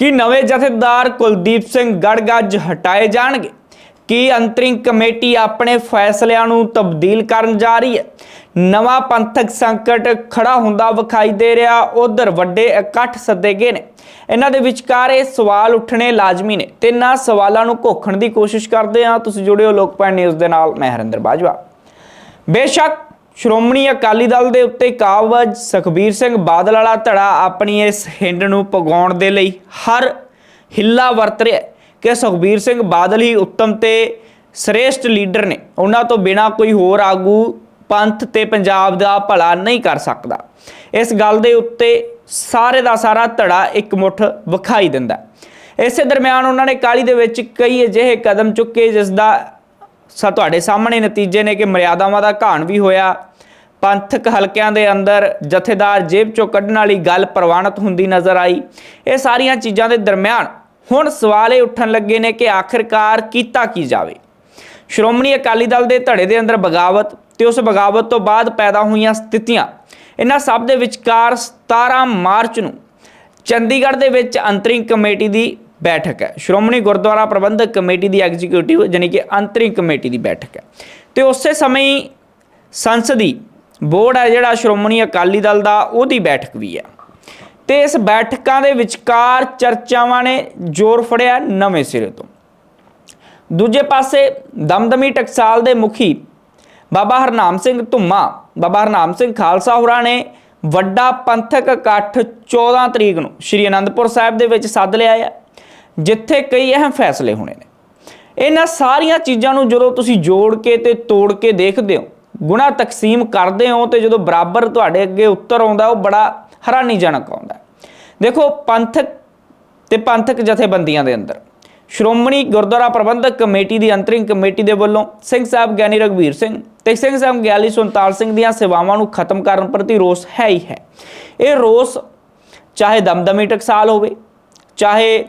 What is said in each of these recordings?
ਕਿ ਨਵੇਂ ਜਥੇਦਾਰ ਕੁਲਦੀਪ ਸਿੰਘ ਗੜਗੱਜ ਹਟਾਏ ਜਾਣਗੇ? ਕੀ ਅੰਤਰਿੰਗ ਕਮੇਟੀ ਆਪਣੇ ਫੈਸਲਿਆਂ ਨੂੰ ਤਬਦੀਲ ਕਰਨ ਜਾ ਰਹੀ ਹੈ? ਨਵਾਂ ਪੰਥਕ ਸੰਕਟ ਖੜਾ ਹੁੰਦਾ ਵਿਖਾਈ ਦੇ ਰਿਹਾ, ਉਧਰ ਵੱਡੇ ਇਕੱਠ ਸੱਦੇ ਗਏ ਨੇ। ਇਹਨਾਂ ਦੇ ਵਿਚਕਾਰ ਇਹ ਸਵਾਲ ਉੱਠਣੇ ਲਾਜ਼ਮੀ ਨੇ ਤੇ ਇਹਨਾਂ ਸਵਾਲਾਂ ਨੂੰ ਘੋਖਣ ਦੀ ਕੋਸ਼ਿਸ਼ ਕਰਦੇ ਆ ਤੁਸੀਂ ਜੁੜਿਓ ਲੋਕਪਾਲ ਨਿਊਜ਼ ਦੇ ਨਾਲ, ਮੈਂ ਹਰਿੰਦਰ ਬਾਜਵਾ। ਬੇਸ਼ੱਕ ਸ਼੍ਰੋਮਣੀ ਅਕਾਲੀ ਦਲ ਦੇ ਉੱਤੇ ਕਾਬਜ ਸੁਖਬੀਰ ਸਿੰਘ ਬਾਦਲ ਵਾਲਾ ਧੜਾ ਆਪਣੀ ਇਸ ਹਿੰਡ ਨੂੰ ਪਗਾਉਣ ਦੇ ਲਈ ਹਰ ਹਿੱਲਾ ਵਰਤ ਰਿਹਾ ਕਿ ਸੁਖਬੀਰ ਸਿੰਘ ਬਾਦਲ ਹੀ ਉੱਤਮ ਤੇ ਸ੍ਰੇਸ਼ਟ ਲੀਡਰ ਨੇ। ਉਹਨਾਂ ਤੋਂ ਬਿਨਾ ਕੋਈ ਹੋਰ ਆਗੂ ਪੰਥ ਤੇ ਪੰਜਾਬ ਦਾ ਭਲਾ ਨਹੀਂ ਕਰ ਸਕਦਾ। ਇਸ ਗੱਲ ਦੇ ਉੱਤੇ ਸਾਰੇ ਦਾ ਸਾਰਾ ਧੜਾ ਇੱਕ ਮੁੱਠ ਵਿਖਾਈ ਦਿੰਦਾ ਇਸੇ ਦਰਮਿਆਨ ਉਹਨਾਂ ਨੇ ਕਾਲੀ ਦੇ ਵਿੱਚ ਕਈ ਅਜਿਹੇ ਕਦਮ ਚੁੱਕੇ ਜਿਸ ਦਾ ਸਾ, ਤੁਹਾਡੇ ਸਾਹਮਣੇ ਨਤੀਜੇ ਨੇ ਕਿ ਮਰਿਆਦਾਵਾਂ ਦਾ ਘਾਣ ਵੀ ਹੋਇਆ। ਪੰਥਕ ਹਲਕਿਆਂ ਦੇ ਅੰਦਰ ਜਥੇਦਾਰ ਜੇਬ ਚੋਂ ਕੱਢਣ ਵਾਲੀ ਗੱਲ ਪ੍ਰਵਾਨਿਤ ਹੁੰਦੀ ਨਜ਼ਰ ਆਈ। ਇਹ ਸਾਰੀਆਂ ਚੀਜ਼ਾਂ ਦੇ ਦਰਮਿਆਨ ਹੁਣ ਸਵਾਲ ਇਹ ਉੱਠਣ ਲੱਗੇ ਨੇ ਕਿ ਆਖਿਰਕਾਰ ਕੀਤਾ ਕੀ ਜਾਵੇ। ਸ਼੍ਰੋਮਣੀ ਅਕਾਲੀ ਦਲ ਦੇ ਧੜੇ ਦੇ ਅੰਦਰ ਬਗਾਵਤ ਤੇ ਉਸ ਬਗਾਵਤ ਤੋਂ ਬਾਅਦ ਪੈਦਾ ਹੋਈਆਂ ਸਥਿਤੀਆਂ, ਇਹਨਾਂ ਸਭ ਦੇ ਵਿਚਕਾਰ 17 ਮਾਰਚ ਨੂੰ ਚੰਡੀਗੜ੍ਹ ਦੇ ਵਿੱਚ ਅੰਤਰਿੰਗ ਕਮੇਟੀ ਦੀ ਬੈਠਕ ਹੈ। ਸ਼੍ਰੋਮਣੀ ਗੁਰਦੁਆਰਾ ਪ੍ਰਬੰਧਕ ਕਮੇਟੀ ਦੀ ਐਗਜ਼ੀਕਿਊਟਿਵ ਯਾਨੀ ਕਿ ਅੰਤਰਿੰਗ ਕਮੇਟੀ ਦੀ ਬੈਠਕ ਹੈ। ਤੇ ਉਸੇ ਸਮੇਂ ਸੰਸਦੀ ਬੋਰਡ ਹੈ ਜਿਹੜਾ ਸ਼੍ਰੋਮਣੀ ਅਕਾਲੀ ਦਲ ਦਾ, ਉਹਦੀ ਬੈਠਕ ਵੀ ਹੈ। ਤੇ ਇਸ ਬੈਠਕਾਂ ਦੇ ਵਿਚਕਾਰ ਚਰਚਾਵਾਂ ਨੇ ਜ਼ੋਰ ਫੜਿਆ ਨਵੇਂ ਸਿਰੇ ਤੋਂ। ਦੂਜੇ ਪਾਸੇ ਦਮਦਮੀ ਟਕਸਾਲ ਦੇ ਮੁਖੀ ਬਾਬਾ ਹਰਨਾਮ ਸਿੰਘ ਧੁੰਮਾ, ਬਾਬਾ ਹਰਨਾਮ ਸਿੰਘ ਖਾਲਸਾ ਹੋਰਾਂ ਨੇ ਵੱਡਾ ਪੰਥਕ ਇਕੱਠ 14 ਤਰੀਕ ਨੂੰ ਸ਼੍ਰੀ ਅਨੰਦਪੁਰ ਸਾਹਿਬ ਦੇ ਵਿੱਚ ਸੱਦ ਲਿਆ ਹੈ ਜਿੱਥੇ ਕਈ ਅਹਿਮ ਫੈਸਲੇ ਹੋਣੇ ਨੇ। ਇਹਨਾਂ ਸਾਰੀਆਂ ਚੀਜ਼ਾਂ ਨੂੰ ਜਦੋਂ ਤੁਸੀਂ ਜੋੜ ਕੇ ਤੇ ਤੋੜ ਕੇ ਦੇਖਦੇ ਹੋ ਗੁਣਾ ਤਕਸੀਮ ਕਰਦੇ ਹੋ ਤੇ ਜਦੋਂ ਬਰਾਬਰ ਤੁਹਾਡੇ ਅੱਗੇ ਉੱਤਰ ਆਉਂਦਾ, ਉਹ ਬੜਾ ਹੈਰਾਨੀਜਨਕ ਆਉਂਦਾ ਦੇਖੋ, ਪੰਥਕ ਤੇ ਪੰਥਕ ਜਥੇਬੰਦੀਆਂ ਦੇ ਅੰਦਰ, ਸ਼੍ਰੋਮਣੀ ਗੁਰਦੁਆਰਾ ਪ੍ਰਬੰਧਕ ਕਮੇਟੀ ਦੀ ਅੰਤਰਿੰਗ ਕਮੇਟੀ ਦੇ ਵੱਲੋਂ ਸਿੰਘ ਸਾਹਿਬ ਗਿਆਨੀ ਰਗਵੀਰ ਸਿੰਘ ਤੇ ਸਿੰਘ ਸਾਹਿਬ ਗਿਆਨੀ ਸੁਨਤਾਲ ਸਿੰਘ ਦੀਆਂ ਸੇਵਾਵਾਂ ਨੂੰ ਖਤਮ ਕਰਨ ਪ੍ਰਤੀ ਰੋਸ ਹੈ ਹੀ ਹੈ। ਇਹ ਰੋਸ ਚਾਹੇ ਦਮਦਮੀ ਟਕਸਾਲ ਹੋਵੇ, ਚਾਹੇ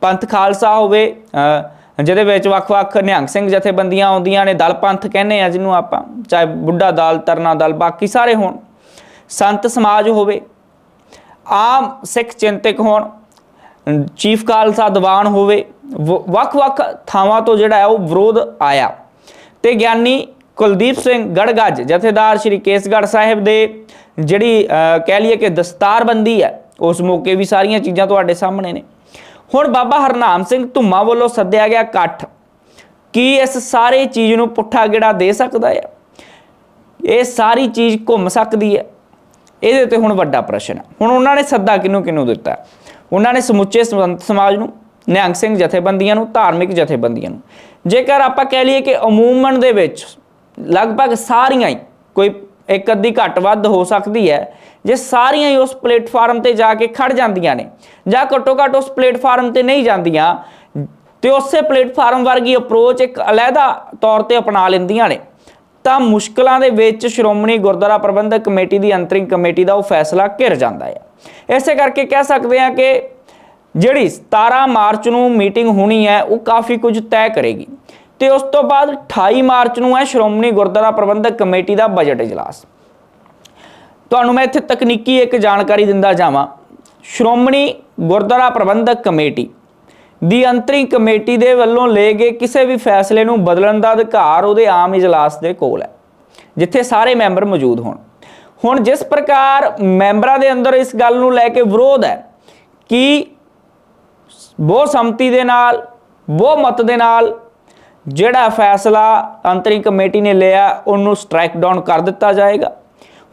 ਪੰਥ ਖਾਲਸਾ ਹੋਵੇ ਜਿਹਦੇ ਵਿੱਚ ਵੱਖ-ਵੱਖ ਨਿਹੰਗ ਸਿੰਘ ਜਥੇਬੰਦੀਆਂ ਆਉਂਦੀਆਂ ਨੇ, ਦਲ ਪੰਥ ਕਹਿੰਦੇ ਆ ਜਿਹਨੂੰ ਆਪਾਂ, ਚਾਹੇ ਬੁੱਢਾ ਦਲ, ਤਰਨਾ ਦਲ, ਬਾਕੀ ਸਾਰੇ ਹੋਣ। ਸੰਤ ਸਮਾਜ ਹੋਵੇ, ਆਮ ਸਿੱਖ ਚਿੰਤਕ ਹੋਣ, ਚੀਫ ਖਾਲਸਾ ਦੀਵਾਨ ਹੋਵੇ, ਵ- ਵੱਖ-ਵੱਖ ਥਾਵਾਂ ਤੋਂ ਜਿਹੜਾ ਹੈ ਉਹ ਵਿਰੋਧ ਆਇਆ। ਤੇ ਗਿਆਨੀ ਕੁਲਦੀਪ ਸਿੰਘ ਗੜਗੱਜ, ਜਥੇਦਾਰ ਸ਼੍ਰੀ ਕੇਸਗੜ੍ਹ ਸਾਹਿਬ ਦੇ ਜਿਹੜੀ ਕਹਿ ਲਈਏ ਕਿ ਦਸਤਾਰਬੰਦੀ ਹੈ, ਉਸ ਮੌਕੇ ਵੀ ਸਾਰੀਆਂ ਚੀਜ਼ਾਂ ਤੁਹਾਡੇ ਸਾਹਮਣੇ ਨੇ। ਹੁਣ ਬਾਬਾ ਹਰਨਾਮ ਸਿੰਘ ਧੁੰਮਾ ਵੱਲੋਂ ਸੱਦਿਆ ਗਿਆ ਇਕੱਠ। ਕੀ ਇਸ ਸਾਰੇ ਚੀਜ਼ ਨੂੰ ਪੁੱਠਾ ਗੇੜਾ ਦੇ ਸਕਦਾ ਹੈ? ਇਹ ਸਾਰੀ ਚੀਜ਼ ਘੁੰਮ ਸਕਦੀ ਹੈ? ਇਹਦੇ ਤੇ ਹੁਣ ਵੱਡਾ ਪ੍ਰਸ਼ਨ ਹੈ। ਹੁਣ ਉਹਨਾਂ ਨੇ ਸੱਦਾ ਕਿਹਨੂੰ ਕਿਹਨੂੰ ਦਿੱਤਾ? ਉਹਨਾਂ ਨੇ ਸਮੁੱਚੇ ਸੰਤ ਸਮਾਜ ਨੂੰ, ਨਿਹੰਗ ਸਿੰਘ ਜਥੇਬੰਦੀਆਂ ਨੂੰ, ਧਾਰਮਿਕ ਜਥੇਬੰਦੀਆਂ ਨੂੰ। ਜੇਕਰ ਆਪਾਂ ਕਹਿ ਲਈਏ ਕਿ ਅਮੂਮਨ ਦੇ ਵਿੱਚ ਲਗਭਗ ਸਾਰੀਆਂ ਹੀ ਕੋਈ ਇੱਕ ਅੱਧੀ ਘੱਟ ਵੱਧ ਹੋ ਸਕਦੀ ਹੈ, ਜੇ ਸਾਰੀਆਂ ਹੀ ਉਸ ਪਲੇਟਫਾਰਮ ਤੇ ਜਾ ਕੇ ਖੜ ਜਾਂਦੀਆਂ ਨੇ, ਜਾਂ ਘੱਟੋ ਘੱਟ ਉਸ ਪਲੇਟਫਾਰਮ ਤੇ ਨਹੀਂ ਜਾਂਦੀਆਂ, ਤੇ ਉਸੇ ਪਲੇਟਫਾਰਮ ਵਰਗੀ ਅਪਰੋਚ ਇੱਕ ਅਲੱਗਾ ਤੌਰ ਤੇ ਅਪਣਾ ਲੈਂਦੀਆਂ ਨੇ। ਤਾਂ ਮੁਸ਼ਕਲਾਂ ਦੇ ਵਿੱਚ ਸ਼੍ਰੋਮਣੀ ਗੁਰਦੁਆਰਾ ਪ੍ਰਬੰਧਕ ਕਮੇਟੀ ਦੀ ਅੰਤਰਿੰਗ ਕਮੇਟੀ ਦਾ ਉਹ ਫੈਸਲਾ ਘਿਰ ਜਾਂਦਾ ਹੈ। ਇਸੇ ਕਰਕੇ ਕਹਿ ਸਕਦੇ ਹਾਂ ਕਿ ਜਿਹੜੀ 17 ਮਾਰਚ ਨੂੰ ਮੀਟਿੰਗ ਹੋਣੀ ਹੈ, ਉਹ ਕਾਫੀ ਕੁਝ ਤੈਅ ਕਰੇਗੀ। ਤੇ ਉਸ ਤੋਂ ਬਾਅਦ 28 ਮਾਰਚ ਨੂੰ ਹੈ ਸ਼੍ਰੋਮਣੀ ਗੁਰਦੁਆਰਾ ਪ੍ਰਬੰਧਕ ਕਮੇਟੀ ਦਾ ਬਜਟ ਇਜਲਾਸ। ਤੁਹਾਨੂੰ ਮੈਂ ਇੱਥੇ ਤਕਨੀਕੀ ਇੱਕ ਜਾਣਕਾਰੀ ਦਿੰਦਾ ਜਾਵਾਂ। ਸ਼੍ਰੋਮਣੀ ਗੁਰਦੁਆਰਾ ਪ੍ਰਬੰਧਕ ਕਮੇਟੀ ਦੀ ਅੰਤਰਿੰਗ ਕਮੇਟੀ ਦੇ ਵੱਲੋਂ ਲਏ ਗਏ ਕਿਸੇ ਵੀ ਫੈਸਲੇ ਨੂੰ ਬਦਲਣ ਦਾ ਅਧਿਕਾਰ ਉਹਦੇ ਆਮ ਇਜਲਾਸ ਦੇ ਕੋਲ ਹੈ, ਜਿੱਥੇ ਸਾਰੇ ਮੈਂਬਰ ਮੌਜੂਦ ਹੋਣ। ਹੁਣ ਜਿਸ ਪ੍ਰਕਾਰ ਮੈਂਬਰਾਂ ਦੇ ਅੰਦਰ ਇਸ ਗੱਲ ਨੂੰ ਲੈ ਕੇ ਵਿਰੋਧ ਹੈ ਕਿ ਬਹੁ ਸੰਮਤੀ ਦੇ ਨਾਲ, ਬਹੁ ਮਤ ਦੇ ਨਾਲ ਜਿਹੜਾ ਫੈਸਲਾ ਅੰਤਰਿੰਗ ਕਮੇਟੀ ਨੇ ਲਿਆ, ਉਹਨੂੰ ਸਟ੍ਰਾਈਕ ਡਾਊਨ ਕਰ ਦਿੱਤਾ ਜਾਏਗਾ।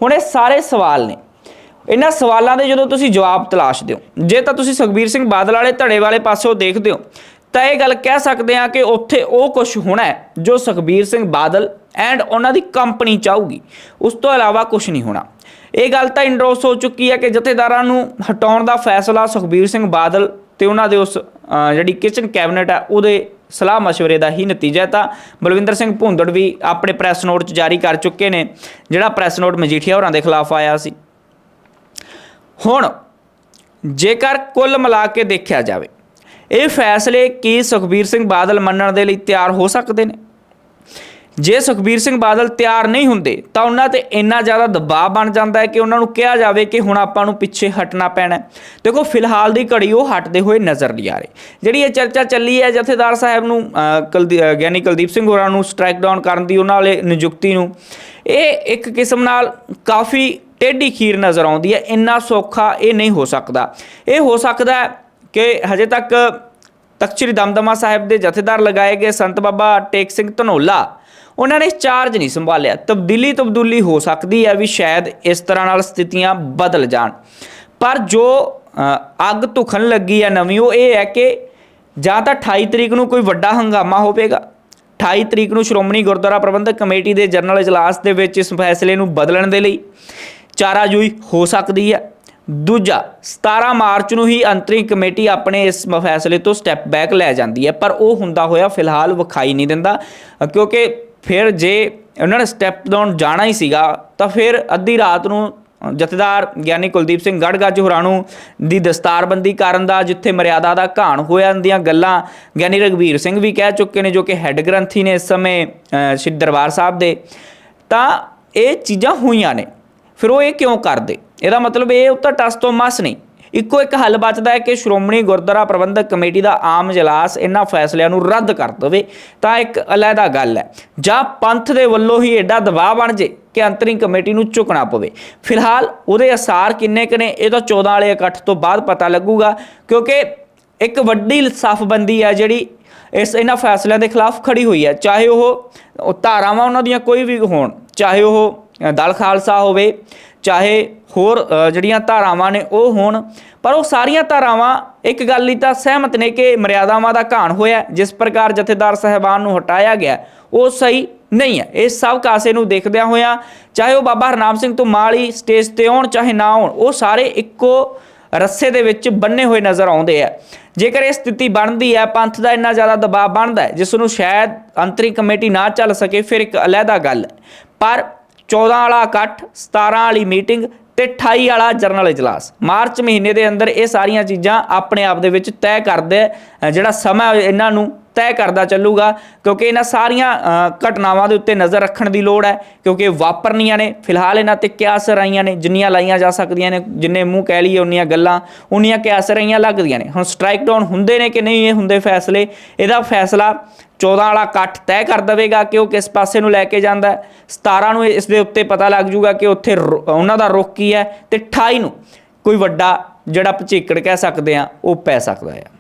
ਹੁਣ ਇਹ ਸਾਰੇ ਸਵਾਲ ਨੇ। ਇਹਨਾਂ ਸਵਾਲਾਂ ਦੇ ਜਦੋਂ ਤੁਸੀਂ ਜਵਾਬ ਤਲਾਸ਼ਦੇ ਹੋ ਜੇ ਤਾਂ ਤੁਸੀਂ ਸੁਖਬੀਰ ਸਿੰਘ ਬਾਦਲ ਵਾਲੇ ਧੜੇ ਵਾਲੇ ਪਾਸੋਂ ਦੇਖਦੇ ਹੋ, ਤਾਂ ਇਹ ਗੱਲ ਕਹਿ ਸਕਦੇ ਆ ਕਿ ਉੱਥੇ ਉਹ ਕੁਝ ਹੋਣਾ ਹੈ ਜੋ ਸੁਖਬੀਰ ਸਿੰਘ ਬਾਦਲ ਐਂਡ ਉਹਨਾਂ ਦੀ ਕੰਪਨੀ ਚਾਹੂਗੀ। ਉਸ ਤੋਂ ਇਲਾਵਾ ਕੁਝ ਨਹੀਂ ਹੋਣਾ। ਇਹ ਗੱਲ ਤਾਂ ਇੰਡੋਸ ਹੋ ਚੁੱਕੀ ਹੈ ਕਿ ਜਥੇਦਾਰਾਂ ਨੂੰ ਹਟਾਉਣ ਦਾ ਫੈਸਲਾ ਸੁਖਬੀਰ ਸਿੰਘ ਬਾਦਲ ਤੇ ਉਹਨਾਂ ਦੇ ਉਸ ਜਿਹੜੀ ਕਿਚਨ ਕੈਬਨਿਟ ਹੈ, ਉਹਦੇ ਸਲਾਹ مشਵਰੇ ਦਾ ਹੀ ਨਤੀਜਾ ਤਾਂ ਬਲਵਿੰਦਰ ਸਿੰਘ ਭੁੰਦੜ ਵੀ ਆਪਣੇ ਪ੍ਰੈਸ ਨੋਟ 'ਚ ਜਾਰੀ ਕਰ ਚੁੱਕੇ ਨੇ, ਜਿਹੜਾ ਪ੍ਰੈਸ ਨੋਟ ਮਜੀਠੀਆ ਹੋਰਾਂ ਦੇ ਖਿਲਾਫ ਆਇਆ ਸੀ। ਹੁਣ ਜੇਕਰ ਕੁੱਲ ਮਿਲਾ ਕੇ ਦੇਖਿਆ ਜਾਵੇ, ਇਹ ਫੈਸਲੇ ਕੀ ਸੁਖਬੀਰ ਸਿੰਘ ਬਾਦਲ ਮੰਨਣ ਦੇ ਲਈ ਤਿਆਰ ਹੋ ਸਕਦੇ ਨੇ? ਜੇ ਸੁਖਬੀਰ ਸਿੰਘ ਬਾਦਲ ਤਿਆਰ ਨਹੀਂ ਹੁੰਦੇ ਤਾਂ ਉਹਨਾਂ ਤੇ ਇੰਨਾ ਜ਼ਿਆਦਾ ਦਬਾਅ ਬਣ ਜਾਂਦਾ ਹੈ ਕਿ ਉਹਨਾਂ ਨੂੰ ਕਿਹਾ ਜਾਵੇ ਕਿ ਹੁਣ ਆਪਾਂ ਨੂੰ ਪਿੱਛੇ ਹਟਣਾ ਪੈਣਾ ਦੇਖੋ ਫਿਲਹਾਲ ਦੀ ਘੜੀ ਉਹ ਹਟਦੇ ਹੋਏ ਨਜ਼ਰ ਨਹੀਂ ਆ ਰਹੇ। ਜਿਹੜੀ ਇਹ ਚਰਚਾ ਚੱਲੀ ਹੈ ਜਥੇਦਾਰ ਸਾਹਿਬ ਨੂੰ ਅਹ, ਗਿਆਨੀ ਕੁਲਦੀਪ ਸਿੰਘ ਹੋਰਾਂ ਨੂੰ ਸਟ੍ਰਾਈਕ ਡਾਊਨ ਕਰਨ ਦੀ ਉਹਨਾਂ ਵਾਲੇ ਨਿਯੁਕਤੀ ਨੂੰ ਇਹ ਇੱਕ ਕਿਸਮ ਨਾਲ ਕਾਫੀ ਟੇਢੀ ਖੀਰ ਨਜ਼ਰ ਆਉਂਦੀ ਹੈ। ਇੰਨਾ ਸੌਖਾ ਇਹ ਨਹੀਂ ਹੋ ਸਕਦਾ। ਇਹ ਹੋ ਸਕਦਾ ਕਿ ਹਜੇ ਤੱਕ ਤਖ਼ਤ ਸ੍ਰੀ ਦਮਦਮਾ ਸਾਹਿਬ ਦੇ ਜਥੇਦਾਰ ਲਗਾਏ ਗਏ ਸੰਤ ਬਾਬਾ ਟੇਕ ਸਿੰਘ ਧਨੋਲਾ। ਉਹਨਾਂ ਨੇ ਚਾਰਜ ਨਹੀਂ ਸੰਭਾਲਿਆ। ਤਬਦੀਲੀ ਤਬਦੂਲੀ ਹੋ ਸਕਦੀ ਹੈ ਵੀ ਸ਼ਾਇਦ ਇਸ ਤਰ੍ਹਾਂ ਨਾਲ ਸਥਿਤੀਆਂ ਬਦਲ ਜਾਣ। ਪਰ ਜੋ ਅੱਗ ਧੁਖਣ ਲੱਗੀ ਹੈ ਨਵੀਂ, ਉਹ ਇਹ ਹੈ ਕਿ ਜਾਂ ਤਾਂ 28 ਤਰੀਕ ਨੂੰ ਕੋਈ ਵੱਡਾ ਹੰਗਾਮਾ ਹੋਵੇਗਾ। 28 ਤਰੀਕ ਨੂੰ ਸ਼੍ਰੋਮਣੀ ਗੁਰਦੁਆਰਾ ਪ੍ਰਬੰਧਕ ਕਮੇਟੀ ਦੇ ਜਨਰਲ ਇਜਲਾਸ ਦੇ ਵਿੱਚ ਇਸ ਫੈਸਲੇ ਨੂੰ ਬਦਲਣ ਦੇ ਲਈ ਚਾਰਾਜੋਈ ਹੋ ਸਕਦੀ ਹੈ। ਦੂਜਾ 17 ਮਾਰਚ ਨੂੰ ਹੀ ਅੰਤਰਿਮ ਕਮੇਟੀ ਆਪਣੇ ਇਸ ਫੈਸਲੇ ਤੋਂ ਸਟੈਪ ਬੈਕ ਲੈ ਜਾਂਦੀ ਹੈ, ਪਰ ਉਹ ਹੁੰਦਾ ਹੋਇਆ ਫਿਲਹਾਲ ਵਿਖਾਈ ਨਹੀਂ ਦਿੰਦਾ ਕਿਉਂਕਿ ਫਿਰ ਜੇ ਉਹਨਾਂ ਨੇ ਸਟੈਪ ਡਾਊਨ ਜਾਣਾ ਹੀ ਸੀਗਾ, ਤਾਂ ਫਿਰ ਅੱਧੀ ਰਾਤ ਨੂੰ ਜਥੇਦਾਰ ਗਿਆਨੀ ਕੁਲਦੀਪ ਸਿੰਘ ਗੜਗੱਜ ਹੋਰਾਂ ਨੂੰ ਦੀ ਦਸਤਾਰਬੰਦੀ ਕਰਨ ਦਾ, ਜਿੱਥੇ ਮਰਿਆਦਾ ਦਾ ਘਾਣ ਹੋਇਆ ਦੀਆਂ ਗੱਲਾਂ, ਗਿਆਨੀ ਰਗਵੀਰ ਸਿੰਘ ਵੀ ਕਹਿ ਚੁੱਕੇ ਨੇ ਜੋ ਕਿ ਹੈੱਡ ਗ੍ਰੰਥੀ ਨੇ ਇਸ ਸਮੇਂ ਸ਼੍ਰੀ ਦਰਬਾਰ ਸਾਹਿਬ ਦੇ, ਤਾਂ ਇਹ ਚੀਜ਼ਾਂ ਹੋਈਆਂ ਨੇ, ਫਿਰ ਉਹ ਇਹ ਕਿਉਂ ਕਰਦੇ? ਇਹਦਾ ਮਤਲਬ ਇਹ ਉਹ ਤਾਂ ਟਸ ਤੋਂ ਮਸ ਨਹੀਂ ਇੱਕੋ ਇੱਕ ਹੱਲ ਬਚਦਾ ਹੈ ਕਿ ਸ਼੍ਰੋਮਣੀ ਗੁਰਦੁਆਰਾ ਪ੍ਰਬੰਧਕ ਕਮੇਟੀ ਦਾ ਆਮ ਇਜਲਾਸ ਇਹਨਾਂ ਫੈਸਲਿਆਂ ਨੂੰ ਰੱਦ ਕਰ ਦੇਵੇ, ਤਾਂ ਇੱਕ ਅਲੱਗਾ ਗੱਲ ਹੈ। ਜਾਂ ਪੰਥ ਦੇ ਵੱਲੋਂ ਹੀ ਐਡਾ ਦਬਾਅ ਬਣ ਜੇ ਕਿ ਅੰਤਰਿਮ ਕਮੇਟੀ ਨੂੰ ਝੁਕਣਾ ਪਵੇ। ਫਿਲਹਾਲ ਉਹਦੇ ਅਸਾਰ ਕਿੰਨੇ ਕੁ ਨੇ, ਇਹ ਤਾਂ 14 ਵਾਲੇ ਇਕੱਠ ਤੋਂ ਬਾਅਦ ਪਤਾ ਲੱਗੂਗਾ, ਕਿਉਂਕਿ ਇੱਕ ਵੱਡੀ ਸਾਫ਼ਬੰਦੀ ਹੈ ਜਿਹੜੀ ਇਸ ਇਹਨਾਂ ਫੈਸਲਿਆਂ ਦੇ ਖਿਲਾਫ ਖੜੀ ਹੋਈ ਹੈ। ਚਾਹੇ ਉਹ ਧਾਰਾਵਾਂ ਉਹਨਾਂ ਦੀਆਂ ਕੋਈ ਵੀ ਹੋਣ, ਚਾਹੇ ਉਹ ਦਲ ਖਾਲਸਾ ਹੋਵੇ ਚਾਹੇ ਹੋਰ ਜਿਹੜੀਆਂ ਧਾਰਾਵਾਂ ਨੇ ਉਹ ਹੋਣ, ਪਰ ਉਹ ਸਾਰੀਆਂ ਧਾਰਾਵਾਂ ਇੱਕ ਗੱਲ ਲਈ ਤਾਂ ਸਹਿਮਤ ਨੇ ਕਿ ਮਰਿਆਦਾਵਾਂ ਦਾ ਘਾਣ ਹੋਇਆ ਜਿਸ ਪ੍ਰਕਾਰ ਜਥੇਦਾਰ ਸਹਿਬਾਨ ਨੂੰ ਹਟਾਇਆ ਗਿਆ ਉਹ ਸਹੀ ਨਹੀਂ ਹੈ। ਇਹ ਸਭ ਕਾਸੇ ਨੂੰ ਦੇਖਦਿਆਂ ਹੋਇਆਂ, ਚਾਹੇ ਉਹ ਬਾਬਾ ਹਰਨਾਮ ਸਿੰਘ ਤੋਂ ਮਾਲੀ ਸਟੇਜ ਤੇ ਆਉਣ, ਚਾਹੇ ਨਾ ਆਉਣ, ਉਹ ਸਾਰੇ ਇੱਕੋ ਰੱਸੇ ਦੇ ਵਿੱਚ ਬੰਨੇ ਹੋਏ ਨਜ਼ਰ ਆਉਂਦੇ ਆ। ਜੇਕਰ ਇਹ ਸਥਿਤੀ ਬਣਦੀ ਹੈ, ਪੰਥ ਦਾ ਇੰਨਾ ਜ਼ਿਆਦਾ ਦਬਾਅ ਬਣਦਾ ਜਿਸ ਨੂੰ ਸ਼ਾਇਦ ਅੰਤਰਿਮ ਕਮੇਟੀ ਨਾ ਚੱਲ ਸਕੇ, ਫਿਰ ਇੱਕ ਅਲੱਗਾ ਗੱਲ ਹੈ। ਪਰ 14 ਵਾਲਾ ਇਕੱਠ 17 ਵਾਲੀ ਮੀਟਿੰਗ ਤੇ 28 ਵਾਲਾ ਜਰਨਲ ਇਜਲਾਸ। ਮਾਰਚ ਮਹੀਨੇ ਦੇ ਅੰਦਰ ਇਹ ਸਾਰੀਆਂ ਚੀਜ਼ਾਂ ਆਪਣੇ ਆਪ ਦੇ ਵਿੱਚ ਤੈਅ ਕਰਦੇ ਜਿਹੜਾ ਸਮਾਂ ਇਹਨਾਂ ਨੂੰ ਤੈਅ ਕਰਦਾ ਚੱਲੂਗਾ, ਕਿਉਂਕਿ ਇਹਨਾਂ ਸਾਰੀਆਂ ਘਟਨਾਵਾਂ ਦੇ ਉੱਤੇ ਨਜ਼ਰ ਰੱਖਣ ਦੀ ਲੋੜ ਹੈ, ਕਿਉਂਕਿ ਇਹ ਵਾਪਰਨੀਆਂ ਨੇ। ਫਿਲਹਾਲ ਇਹਨਾਂ ਤੇ ਕਿਆ ਅਸਰ ਆਈਆਂ ਨੇ, ਜਿੰਨੀਆਂ ਲਾਈਆਂ ਜਾ ਸਕਦੀਆਂ ਨੇ, ਜਿੰਨੇ ਮੂੰਹ ਕਹਿ ਲਈਏ ਉਨੀਆਂ ਗੱਲਾਂ, ਉਨੀਆਂ ਕਿਆ ਅਸਰ ਆਈਆਂ ਲੱਗਦੀਆਂ ਨੇ। ਹੁਣ ਸਟ੍ਰਾਈਕ ਡਾਊਨ ਹੁੰਦੇ ਨੇ ਕਿ ਨਹੀਂ, ਇਹ ਹੁੰਦੇ ਫੈਸਲੇ। ਇਹਦਾ ਫੈਸਲਾ 14 ਵਾਲਾ ਇਕੱਠ ਤੈਅ ਕਰ ਦੇਵੇਗਾ ਕਿ ਉਹ ਕਿਸ ਪਾਸੇ ਨੂੰ ਲੈ ਕੇ ਜਾਂਦਾ ਹੈ। 17 ਨੂੰ ਇਸ ਦੇ ਉੱਤੇ ਪਤਾ ਲੱਗ ਜੂਗਾ ਕਿ ਉੱਥੇ ਰੁ- ਉਹਨਾਂ ਦਾ ਰੁਖ ਕੀ ਹੈ, ਤੇ 28 ਨੂੰ ਕੋਈ ਵੱਡਾ ਜਿਹੜਾ ਪਚੀਕੜ ਕਹਿ ਸਕਦੇ ਆ ਉਹ ਪੈ ਸਕਦਾ ਹੈ।